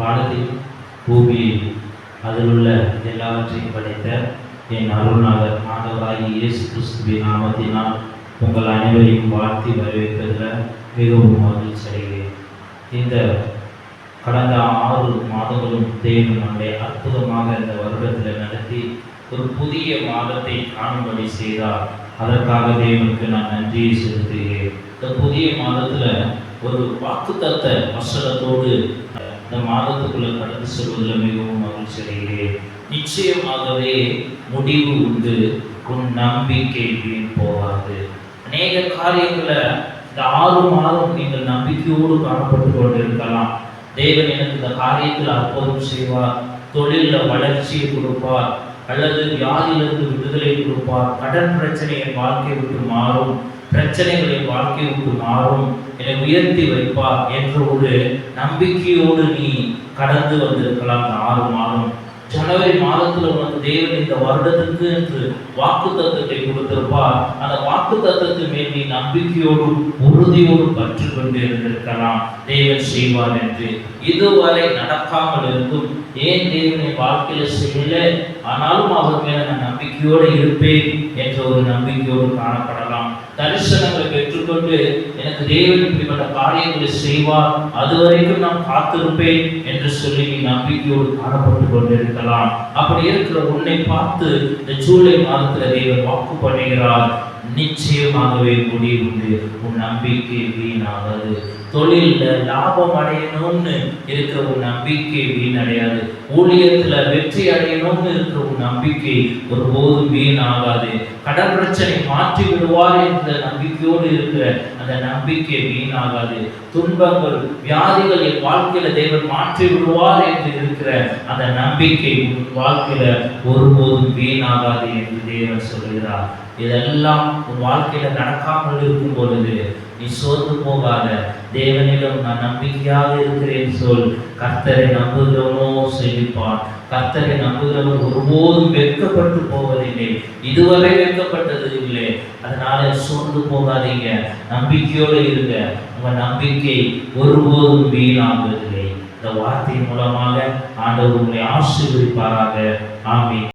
வானத்தில் பூமியில் அதில் உள்ள எல்லாவற்றையும் படைத்த என் அருள்நாதர் ஆண்டவராகி இயேசு கிறிஸ்துவின் நாமத்தினால் உங்கள் அனைவரையும் வாழ்த்தி வரவேற்பதில் மிகவும் மகிழ்ச்சி அடைகிறேன். இந்த கடந்த ஆறு மாதங்களும் தேவன் நம்மை அற்புதமாக இந்த வருடத்தில் நடத்தி ஒரு புதிய மாதத்தை காணும்படி செய்தார். அதற்காக தேவனுக்கு நான் நன்றியை செலுத்துகிறேன். இந்த புதிய மாதத்தில் ஒரு வாக்குத்தத்த வசனத்தோடு இந்த மாதத்துக்குள்ள கடந்து செல்வதில் மிகவும் மகிழ்ச்சி அடைகிறேன். நிச்சயமாகவே முடிவு உண்டு. உன் நம்பிக்கை வீண் போகாது. அநேக காரியங்களை இந்த ஆறு மாதம் நீங்கள் நம்பிக்கையோடு காணப்பட்டு கொண்டிருக்கலாம். தேவன் எனக்கு இந்த காரியத்தில் அற்புதம் செய்வார். தொழிலில் வளர்ச்சியை கொடுப்பார். அல்லது வியாதியிலிருந்து விடுதலை கொடுப்பார். கடன் பிரச்சனை என் வாழ்க்கை விட்டு மாறும். பிரச்சனைகளை என் வாழ்க்கை விட்டு மாறும். என்னை உயர்த்தி வைப்பார் என்ற ஒரு நம்பிக்கையோடு நீ கடந்து வந்திருக்கலாம். ஆறு மாதம் ஜனவரி மாதத்துல உனக்கு தேவன் இந்த வருடத்துக்கு என்று வாக்கு தத்துவத்தை கொடுத்திருப்பார். அந்த வாக்கு தத்துவத்தின் மேல் நீ நம்பிக்கையோடும் உறுதியோடும் பற்று கொண்டு இருந்திருக்கலாம். தேவன் செய்வார் என்று. இதுவரை நடக்காமல் இருக்கும் ஏன் தேவனை வாழ்க்கையில செய்யல? ஆனாலும் அவர் மேல நான் நம்பிக்கையோடு இருப்பேன் என்ற ஒரு நம்பிக்கையோடு காணப்படலாம். தரிசனங்களை பெற்றுக்கொண்டு எனக்கு தேவன் இப்படிப்பட்ட காரியங்களை செய்வார் அதுவரைக்கும் நான் காத்திருப்பேன் என்று சொல்லி நீ நம்பிக்கையோடு காணப்பட்டு கொண்டிருக்கலாம். அப்படி இருக்கிற உன்னை பார்த்து இந்த ஜூலை மாதத்துல தேவன் வாக்கு பண்ணுகிறார். நிச்சயமாகவே முடிவுண்டு. உன் நம்பிக்கை வீணாகாது. தொழில்ல லாபம் அடையணும்னு இருக்கிற ஒரு நம்பிக்கை வீணடையாது. ஊழியத்துல வெற்றி அடையணும்னு இருக்கிற ஒரு நம்பிக்கை ஒருபோதும் வீணாகாது. கடன் பிரச்சனை மாற்றி விடுவார் என்ற நம்பிக்கையோடு இருக்கிற அந்த நம்பிக்கை வீணாகாது. துன்பங்கள் வியாதிகள் என் வாழ்க்கையில தேவன் மாற்றி விடுவார் என்று இருக்கிற அந்த நம்பிக்கை உன் வாழ்க்கையில ஒருபோதும் வீணாகாது என்று தேவன் சொல்கிறார் இதெல்லாம் உன் வாழ்க்கையில நடக்காமல் இருக்கும் பொழுது நீ சோர்ந்து போகாத. தேவனிலும் நான் நம்பிக்கையாக இருக்கிறேன் சொல். கர்த்தரை நம்புகிறவனோ செழிப்பான் கர்த்தரை நம்புகிறவன் ஒருபோதும் வெட்கப்பட்டு போவதில்லை. இதுவரை வெட்கப்பட்டது இல்லை. அதனால சோர்ந்து போகாதீங்க. நம்பிக்கையோடு இருங்க. உங்க நம்பிக்கை ஒருபோதும் வீணாவதில்லை இந்த வார்த்தை மூலமாக ஆண்டவர் உங்களை ஆசீர்வதிப்பாராக. ஆமீன்.